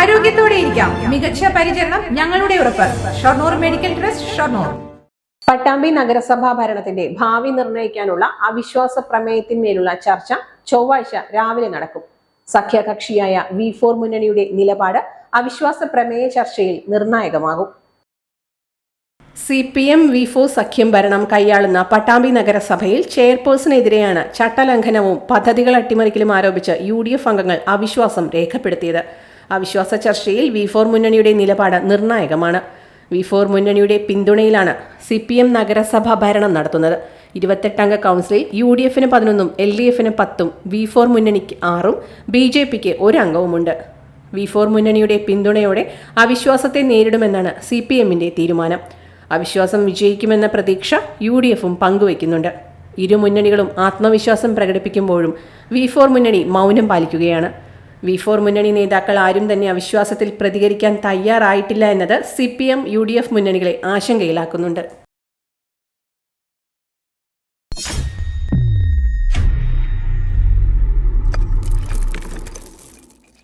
ആരോഗ്യത്തോടെ ഇരിക്കാം. മികച്ച പരിചരണം ഞങ്ങളുടെ ഉറപ്പ്. Shoranur medical trust Shoranur. Pattambi നഗരസഭാ ഭരണത്തിന്റെ ഭാവി നിർണയിക്കാനുള്ള അവിശ്വാസ പ്രമേയത്തിന്മേലുള്ള ചർച്ച ചൊവ്വാഴ്ച രാവിലെ നടക്കും. സഖ്യകക്ഷിയായ വി ഫോർ മുന്നണിയുടെ നിലപാട് അവിശ്വാസ പ്രമേയ ചർച്ചയിൽ നിർണായകമാകും. C P M V four സഖ്യം ഭരണം കൈയാളുന്ന പട്ടാമ്പി നഗരസഭയിൽ ചെയർപേഴ്സണെതിരെയാണ് ചട്ടലംഘനവും പദ്ധതികൾ അട്ടിമറിക്കലും ആരോപിച്ച് യു ഡി എഫ് അംഗങ്ങൾ അവിശ്വാസം രേഖപ്പെടുത്തിയത്. അവിശ്വാസ ചർച്ചയിൽ വി ഫോർ മുന്നണിയുടെ നിലപാട് നിർണായകമാണ്. വി ഫോർ മുന്നണിയുടെ പിന്തുണയിലാണ് സി പി എം നഗരസഭ ഭരണം നടത്തുന്നത്. ഇരുപത്തെട്ടംഗ കൗൺസിലിൽ യു ഡി എഫിന് പതിനൊന്നും എൽ ഡി എഫിന് പത്തും വി ഫോർ മുന്നണിക്ക് ആറും ബി ജെ പിക്ക് ഒരു അംഗവുമുണ്ട്. വി ഫോർ മുന്നണിയുടെ പിന്തുണയോടെ അവിശ്വാസത്തെ നേരിടുമെന്നാണ് സി പി എമ്മിന്റെ തീരുമാനം. അവിശ്വാസം വിജയിക്കുമെന്ന പ്രതീക്ഷ യു ഡി എഫും പങ്കുവയ്ക്കുന്നുണ്ട്. ഇരു മുന്നണികളും ആത്മവിശ്വാസം പ്രകടിപ്പിക്കുമ്പോഴും വി ഫോർ മുന്നണി മൗനം പാലിക്കുകയാണ്. വി ഫോർ മുന്നണി നേതാക്കൾ ആരും തന്നെ അവിശ്വാസത്തിൽ പ്രതികരിക്കാൻ തയ്യാറായിട്ടില്ല എന്നത് C P M U D F മുന്നണികളെ ആശങ്കയിലാക്കുന്നുണ്ട്.